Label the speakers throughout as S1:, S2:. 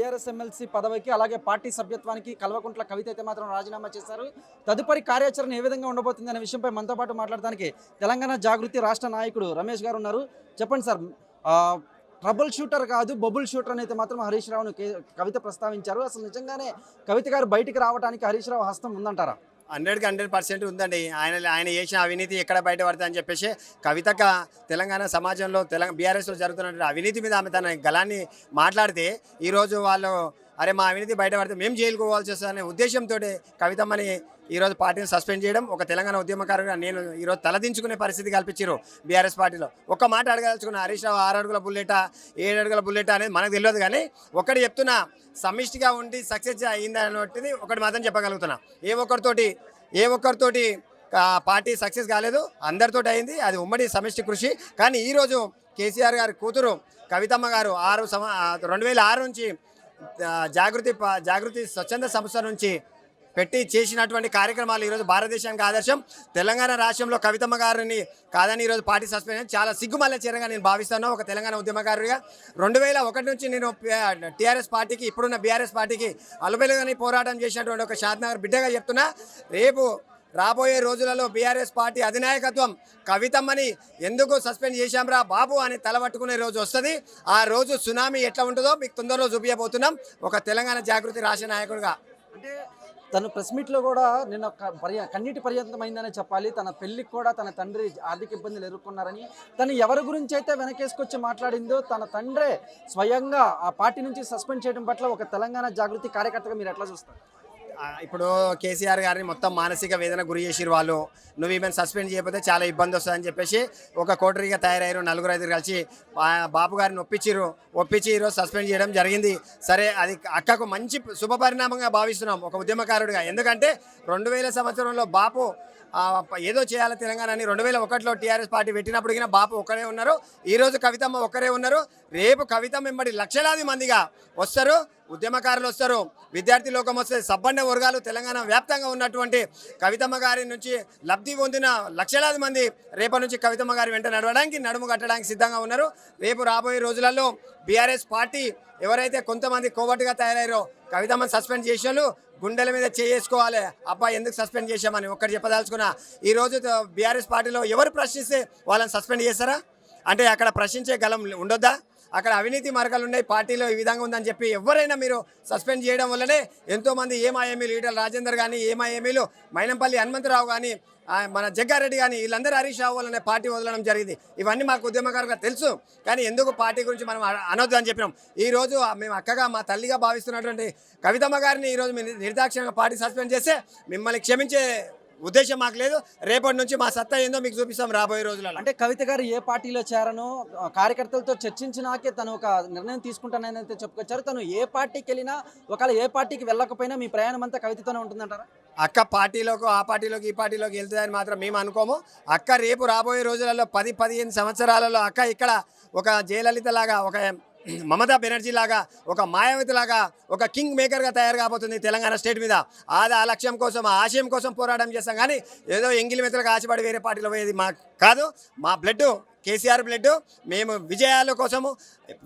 S1: TRS MLC పదవికి అలాగే party సభ్యత్వానికి కల్వకుంట్ల కవిత అయితే మాత్రం రాజీనామా చేశారు. తదుపరి కార్యాచరణ ఏ విధంగా ఉండబోతుంది అనే విషయంపై మనతో పాటు మాట్లాడడానికి తెలంగాణ జాగృతి రాష్ట్ర నాయకుడు రమేష్ గారు ఉన్నారు. చెప్పండి సార్ ట్రబుల్ షూటర్ కాదు బబుల్ షూటర్ అని అయితే మాత్రం హరీష్ రావును కవిత ప్రస్తావించారు. అసలు నిజంగానే కవిత గారు బయటికి రావడానికి హరీష్ రావు హస్తం ఉందంటారా?
S2: హండ్రెడ్కి హండ్రెడ్ పర్సెంట్ ఉందండి. ఆయన ఆయన చేసిన అవినీతి ఎక్కడ బయట అని చెప్పేసి కవితక తెలంగాణ సమాజంలో తెలంగాణ బీఆర్ఎస్లో జరుగుతున్న అవినీతి మీద ఆమె తన గలాన్ని మాట్లాడితే ఈరోజు వాళ్ళు అరే మా అవినీతి బయటపడితే మేము జైలుకు పోవాల్సి వస్తుందనే ఉద్దేశంతో కవితమ్మని ఈరోజు పార్టీని సస్పెండ్ చేయడం ఒక తెలంగాణ ఉద్యమకారుగా నేను ఈరోజు తలదించుకునే పరిస్థితి కల్పించారు బీఆర్ఎస్ పార్టీలో. ఒక్క మాట అడగదలుచుకున్న హరీష్ రావు ఆరు అడుగుల బుల్లెటా ఏడు అడుగుల బుల్లెటా అనేది మనకు తెలియదు కానీ ఒకటి చెప్తున్నా సమిష్టిగా ఉండి సక్సెస్ అయింది ఒకటి మాత్రం చెప్పగలుగుతున్నా. ఏ ఒక్కరితోటి ఏ ఒక్కరితోటి పార్టీ సక్సెస్ కాలేదు అందరితోటి అయింది అది ఉమ్మడి సమిష్టి కృషి. కానీ ఈరోజు కేసీఆర్ గారి కూతురు కవితమ్మ గారు ఆరు సంవ రెండు వేల ఆరు నుంచి జాగృతి ప- జాగృతి స్వచ్ఛంద సంస్థ నుంచి పెట్టి చేసినటువంటి కార్యక్రమాలు ఈరోజు భారతదేశానికి ఆదర్శం. తెలంగాణ రాష్ట్రంలో కవితమ్మ గారిని కాదని ఈరోజు పార్టీ సస్పెండ్ చాలా సిగ్గుమల్ల చీరంగా నేను భావిస్తాను ఒక తెలంగాణ ఉద్యమకారుడిగా. రెండు వేల ఒకటి నుంచి నేను టీఆర్ఎస్ పార్టీకి ఇప్పుడున్న బీఆర్ఎస్ పార్టీకి అలుబెలుగని పోరాటం చేసినటువంటి ఒక షాద్నగర్ బిడ్డగా చెప్తున్నా. రేపు రాబోయే రోజులలో బీఆర్ఎస్ పార్టీ అధినాయకత్వం కవితమ్మని ఎందుకు సస్పెండ్ చేశాంరా బాబు అని తలబట్టుకునే రోజు వస్తుంది. ఆ రోజు సునామీ ఎట్లా ఉంటుందో మీకు తొందరలో చూపించబోతున్నాం ఒక తెలంగాణ జాగృతి రాష్ట్ర నాయకుడిగా.
S1: అంటే తను ప్రెస్ మీట్లో కూడా నిన్న పర్య కన్నీటి పర్యంతమైందనే చెప్పాలి. తన పెళ్ళికి కూడా తన తండ్రి ఆర్థిక ఇబ్బందులు ఎదుర్కొన్నారని తను ఎవరి గురించి అయితే వెనకేసుకొచ్చి మాట్లాడిందో తన తండ్రే స్వయంగా ఆ పార్టీ నుంచి సస్పెండ్ చేయడం పట్ల ఒక తెలంగాణ జాగృతి కార్యకర్తగా మీరు ఎట్లా చూస్తారు?
S2: ఇప్పుడు కేసీఆర్ గారిని మొత్తం మానసిక వేదన గురి చేసిరు వాళ్ళు. నువ్వు ఈమెను సస్పెండ్ చేయకపోతే చాలా ఇబ్బంది వస్తుందని చెప్పేసి ఒక కోటరీగా తయారయ్యారు. నలుగురు ఐదుగురు కలిసి బాబు గారిని ఒప్పించిరు ఒప్పించి ఈరోజు సస్పెండ్ చేయడం జరిగింది. సరే అది అక్కకు మంచి శుభ పరిణామంగా భావిస్తున్నాం ఒక ఉద్యమకారుడిగా. ఎందుకంటే రెండు వేల సంవత్సరంలో బాపు ఏదో చేయాలి తెలంగాణ అని రెండు వేల ఒకటిలో టీఆర్ఎస్ పార్టీ పెట్టినప్పుడు కినా బాపు ఒక్కరే ఉన్నారు. ఈరోజు కవితమ్మ ఒక్కరే ఉన్నారు. రేపు కవితమ్మ వెంబడి లక్షలాది మందిగా వస్తారు. ఉద్యమకారులు వస్తారు విద్యార్థి లోకం వస్తే సబ్బండ వర్గాలు తెలంగాణ వ్యాప్తంగా ఉన్నటువంటి కవితమ్మ గారి నుంచి లబ్ధి పొందిన లక్షలాది మంది రేపటి నుంచి కవితమ్మ గారి వెంట నడవడానికి నడుము కట్టడానికి సిద్ధంగా ఉన్నారు. రేపు రాబోయే రోజులలో బీఆర్ఎస్ పార్టీ ఎవరైతే కొంతమంది కోవట్గా తయారయ్యారో కవితమ్మని సస్పెండ్ చేసిన గుండెల మీద చేసుకోవాలి అబ్బా ఎందుకు సస్పెండ్ చేశామని ఒక్కటి చెప్పదలుచుకున్నా ఈరోజు బీఆర్ఎస్ పార్టీలో ఎవరు ప్రశ్నిస్తే వాళ్ళని సస్పెండ్ చేస్తారా? అంటే అక్కడ ప్రశ్నించే గలం ఉండొద్దా? అక్కడ అవినీతి మార్గాలు ఉన్నాయి పార్టీలో ఈ విధంగా ఉందని చెప్పి ఎవరైనా మీరు సస్పెండ్ చేయడం వల్లనే ఎంతోమంది ఏమాయేమీలు ఈటల రాజేందర్ కానీ ఏమాయేమీలు మైనంపల్లి హనుమంతరావు కానీ మన జగ్గారెడ్డి కానీ వీళ్ళందరూ హరీష్ రావు వల్లనే పార్టీ వదలడం జరిగింది. ఇవన్నీ మాకు ఉద్యమకారులుగా తెలుసు. కానీ ఎందుకు పార్టీ గురించి మనం అనొద్దు అని చెప్పినాం. ఈ రోజు మేము అక్కగా మా తల్లిగా భావిస్తున్నటువంటి కవితమ్మ గారిని ఈరోజు మీరు నిర్దాక్షిణంగా పార్టీ సస్పెండ్ చేస్తే మిమ్మల్ని క్షమించే ఉద్దేశం మాకు లేదు. రేపటి నుంచి మా సత్తా ఏందో మీకు చూపిస్తాం రాబోయే రోజులలో.
S1: అంటే కవిత గారు ఏ పార్టీలో చేరనో కార్యకర్తలతో చర్చించినాకే తను ఒక నిర్ణయం తీసుకుంటానని అయితే చెప్పుకొచ్చారు. తను ఏ పార్టీకి వెళ్ళినా ఒకవేళ ఏ పార్టీకి వెళ్ళకపోయినా మీ ప్రయాణం అంతా కవితతోనే ఉంటుందంటారా?
S2: అక్క పార్టీలోకి ఆ పార్టీలోకి ఈ పార్టీలోకి వెళ్తుందని మాత్రం మేము అనుకోము. అక్క రేపు రాబోయే రోజులలో పది పదిహేను సంవత్సరాలలో అక్క ఇక్కడ ఒక జయలలిత లాగా ఒక మమతా బెనర్జీ లాగా ఒక మాయావతి లాగా ఒక కింగ్ మేకర్గా తయారు కాబోతుంది తెలంగాణ స్టేట్ మీద. ఆది ఆ లక్ష్యం కోసం ఆ ఆశయం కోసం పోరాటం చేస్తాం. కానీ ఏదో ఎంగిలి మెత్తలకు ఆశపడి వేరే పార్టీలో పోయేది మా కాదు. మా బ్లడ్ కేసీఆర్ బ్లడ్ మేము విజయాల కోసము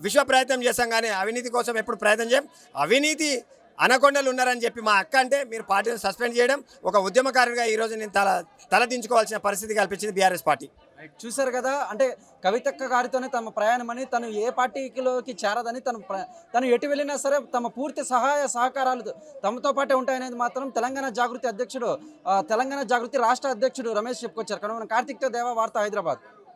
S2: విశ్వ ప్రయత్నం చేస్తాం. కానీ అవినీతి కోసం ఎప్పుడు ప్రయత్నం చేయం? అవినీతి అనకొండలు ఉన్నారని చెప్పి మా అక్క అంటే మీరు పార్టీని సస్పెండ్ చేయడం ఒక ఉద్యమకారుడిగా ఈరోజు నేను తల తలదించుకోవాల్సిన పరిస్థితి కల్పించింది బీఆర్ఎస్ పార్టీ.
S1: చూశారు కదా? అంటే కవితక్క గారితోనే తమ ప్రయాణం అని తను ఏ పార్టీలోకి చేరదని తను తను ఎటు వెళ్ళినా సరే తమ పూర్తి సహాయ సహకారాలు తమతో పాటే ఉంటాయనేది మాత్రం తెలంగాణ జాగృతి అధ్యక్షుడు తెలంగాణ జాగృతి రాష్ట్ర అధ్యక్షుడు రమేష్ చెప్పుకొచ్చారు. కనుక కార్తీక్తో దేవా వార్త హైదరాబాద్.